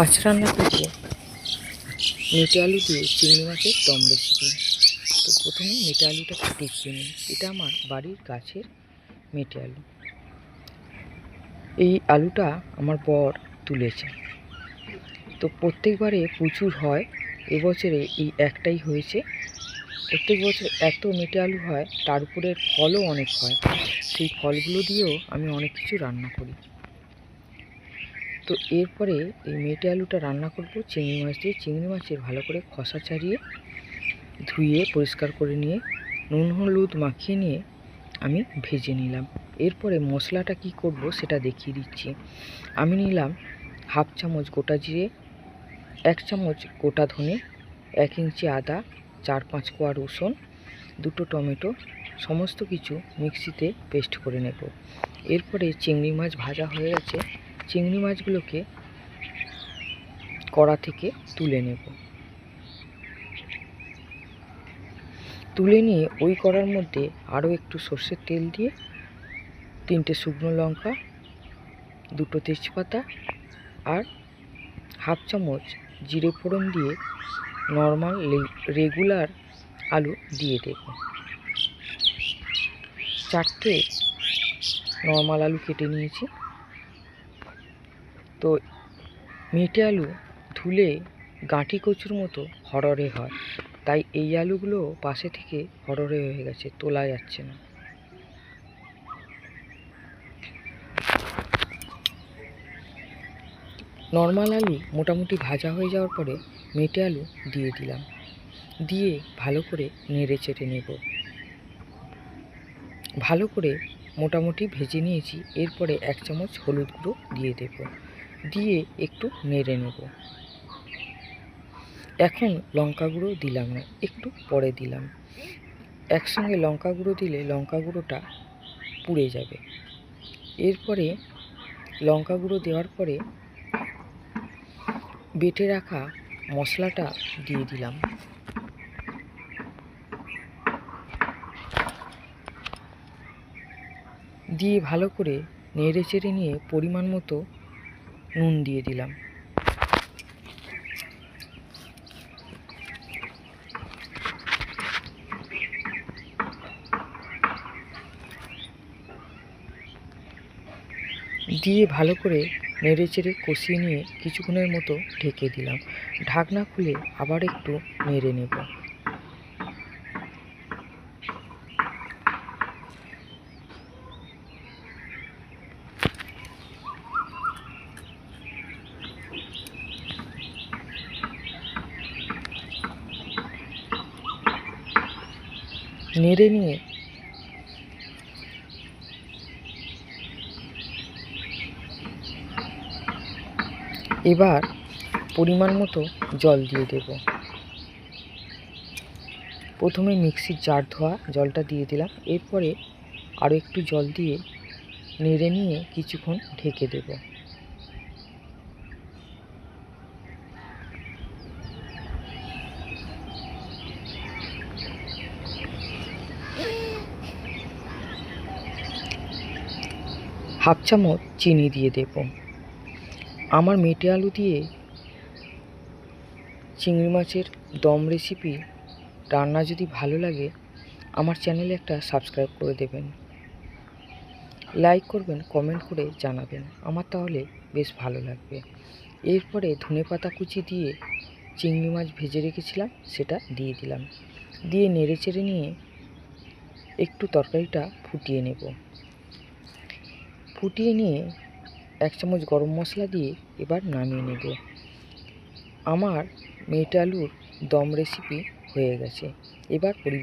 আজ রান্না করব মেটে আলু দিয়ে চিংড়ি মাছের দম রেসিপি। তো প্রথমে মেটে আলুটা দেখিয়ে নিই। এটা আমার বাড়ির গাছের মেটে আলু। এই আলুটা আমার বর তুলেছে। তো প্রত্যেকবারে প্রচুর হয়। এবছরে এই একটাই হয়েছে। প্রত্যেক বছর এত মেটে আলু হয়, তার উপরে ফলও অনেক হয়। সেই ফলগুলো দিয়েও আমি অনেক কিছু রান্না করি। তো এরপরে এই মেটে আলুটা রান্না করব। চিংড়ি মাছ দিয়ে। চিংড়ি মাছের ভালো করে খসা ছাড়িয়ে ধুয়ে পরিষ্কার করে নিয়ে নুন, হলুদ মাখিয়ে নিয়ে আমি ভেজে নিলাম। এরপরে মশলাটা কি করব সেটা দেখিয়ে দিচ্ছি। আমি নিলাম হাফ চামচ গোটা জিরে, এক চামচ গোটা ধনে, এক ইঞ্চি আদা, চার পাঁচ কোয়া রসুন, দুটো টমেটো, সমস্ত কিছু মিক্সিতে পেস্ট করে নেব। এরপরে চিংড়ি মাছ ভাজা হয়ে গেছে। চিংড়ি মাছগুলোকে কড়া থেকে তুলে নেব। তুলে নিয়ে ওই কড়ার মধ্যে আরও একটু সর্ষের তেল দিয়ে তিনটে শুকনো লঙ্কা, দুটো তেজপাতা আর হাফ চামচ জিরে ফোড়ন দিয়ে নর্মাল রেগুলার আলু দিয়ে দেব। চারটে নর্মাল আলু কেটে নিয়েছি। তো মেটে আলু ধুলে গাঁটি কচুর মতো হরড়ে হয়। তাই এই আলুগুলো পাশে থেকে হরড়ে হয়ে গেছে, তোলা যাচ্ছে না। নর্মাল আলু মোটামুটি ভাজা হয়ে যাওয়ার পরে মেটে আলু দিয়ে দিলাম। দিয়ে ভালো করে নেড়ে চেড়ে নেব। ভালো করে মোটামুটি ভেজে নিয়েছি, এরপরে এক চামচ হলুদ গুঁড়ো দিয়ে দেব। দিয়ে একটু নেড়ে নেব। এখন লঙ্কা গুঁড়ো দিলাম না, একটু পরে দিলাম। একসঙ্গে লঙ্কা গুঁড়ো দিলে লঙ্কা গুঁড়োটা পুড়ে যাবে। এরপরে লঙ্কা গুঁড়ো দেওয়ার পরে বেটে রাখা মশলাটা দিয়ে দিলাম। দিয়ে ভালো করে নেড়ে চেড়ে নিয়ে পরিমাণ মতো নুন দিয়ে দিলাম। দিয়ে ভালো করে নেড়ে চেড়ে কষিয়ে নিয়ে কিছুক্ষণের মতো ঢেকে দিলাম। ঢাকনা খুলে আবার একটু নেড়ে নেব। নেড়ে নিয়ে। এবার পরিমাণ মতো জল দিয়ে দেব। প্রথমে মিক্সির জার ধোয়া জলটা দিয়ে দিলাম। এরপরে আরও একটু জল দিয়ে নেড়ে নিয়ে কিছুক্ষণ ঢেকে দেব। হাফ চামচ চিনি দিয়ে দেব। আমার মেটে আলু দিয়ে চিংড়ি মাছের দম রেসিপি রান্না যদি ভালো লাগে, আমার চ্যানেলে একটা সাবস্ক্রাইব করে দেবেন। লাইক করবেন কমেন্ট করে জানাবেন। আমার তাহলে বেশ ভালো লাগবে। এরপরে ধনে পাতা কুচি দিয়ে চিংড়ি মাছ ভেজে রেখেছিলাম, সেটা দিয়ে দিলাম। দিয়ে নেড়ে চেড়ে নিয়ে একটু তরকারিটা ফুটিয়ে নেব। ফুটিয়ে নিয়ে এক চামচ গরম মশলা দিয়ে এবার নামিয়ে নেব। আমার মেয়েটা আলুর দম রেসিপি হয়ে গেছে। এবার